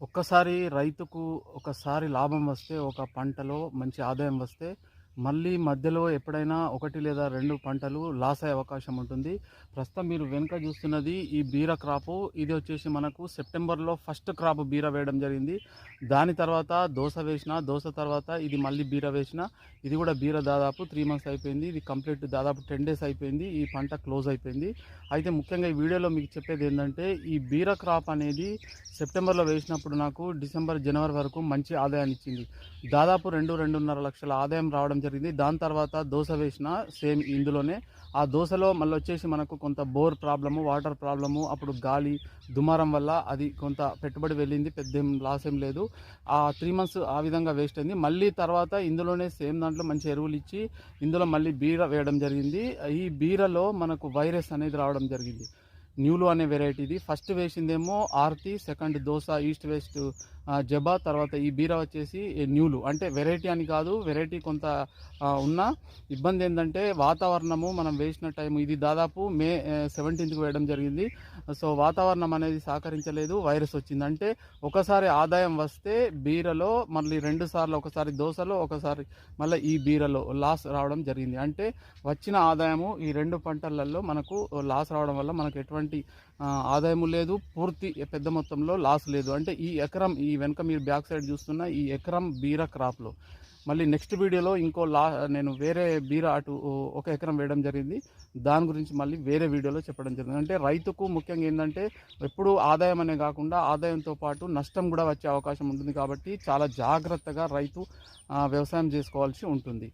ఒక్కసారి రైతుకు ఒకసారి లాభం వస్తే ఒక పంటలో మంచి ఆదాయం వస్తే మళ్ళీ మధ్యలో ఎప్పుడైనా ఒకటి లేదా రెండు పంటలు లాస్ అయ్యే అవకాశం ఉంటుంది. ప్రస్తుతం మీరు వెనుక చూస్తున్నది ఈ బీర క్రాపు. ఇది వచ్చేసి మనకు సెప్టెంబర్లో ఫస్ట్ క్రాప్ బీర వేయడం జరిగింది. దాని తర్వాత దోశ వేసిన దోశ తర్వాత ఇది మళ్ళీ బీర వేసిన ఇది కూడా బీర దాదాపు త్రీ మంత్స్ అయిపోయింది. ఇది కంప్లీట్ దాదాపు టెన్ డేస్ అయిపోయింది. ఈ పంట క్లోజ్ అయిపోయింది. అయితే ముఖ్యంగా ఈ వీడియోలో మీకు చెప్పేది ఏంటంటే ఈ బీర క్రాప్ అనేది సెప్టెంబర్లో వేసినప్పుడు నాకు డిసెంబర్ జనవరి వరకు మంచి ఆదాయాన్ని ఇచ్చింది. దాదాపు రెండు రెండున్నర లక్షల ఆదాయం రావడం జరిగింది. దాని తర్వాత దోశ వేసిన సేమ్ ఇందులోనే. ఆ దోశలో మళ్ళీ వచ్చేసి మనకు కొంత బోర్ ప్రాబ్లము వాటర్ ప్రాబ్లము అప్పుడు గాలి దుమారం వల్ల అది కొంత పెట్టుబడి వెళ్ళింది. పెద్ద ఏం లాస్ ఏం లేదు. ఆ త్రీ మంత్స్ ఆ విధంగా వేస్ట్ అయింది. మళ్ళీ తర్వాత ఇందులోనే సేమ్ దాంట్లో మంచి ఎరువులు ఇచ్చి ఇందులో మళ్ళీ బీర వేయడం జరిగింది. ఈ బీరలో మనకు వైరస్ అనేది రావడం జరిగింది. న్యూలు అనే వెరైటీది first వేసిందేమో Aarti second dosa east west జబా తర్వాత ఈ బీర వచ్చేసి న్యూలు అంటే వెరైటీ అని కాదు వెరైటీ కొంత ఉన్న ఇబ్బంది ఏంటంటే వాతావరణము మనం వేసిన టైం ఇది దాదాపు మే సెవెంటీన్త్కి వేయడం జరిగింది. సో వాతావరణం అనేది సహకరించలేదు వైరస్ వచ్చింది. అంటే ఒకసారి ఆదాయం వస్తే బీరలో మళ్ళీ రెండు సార్లు ఒకసారి దోశలో ఒకసారి మళ్ళీ ఈ బీరలో లాస్ రావడం జరిగింది. అంటే వచ్చిన ఆదాయము ఈ రెండు పంటలలో మనకు లాస్ రావడం వల్ల మనకు ఎటువంటి ఆదాయము లేదు పూర్తి పెద్ద మొత్తంలో లాస్ లేదు. అంటే ఈ ఎకరం ఈ వెనుక మీరు బ్యాక్ సైడ్ చూస్తున్న ఈ ఎకరం బీర క్రాప్లో. మళ్ళీ నెక్స్ట్ వీడియోలో ఇంకో లా నేను వేరే బీర అటు ఒక ఎకరం వేయడం జరిగింది. దాని గురించి మళ్ళీ వేరే వీడియోలో చెప్పడం జరిగింది. అంటే రైతుకు ముఖ్యంగా ఏంటంటే ఎప్పుడు ఆదాయం అనే కాకుండా ఆదాయంతో పాటు నష్టం కూడా వచ్చే అవకాశం ఉంటుంది కాబట్టి చాలా జాగ్రత్తగా రైతు వ్యవసాయం చేసుకోవాల్సి ఉంటుంది.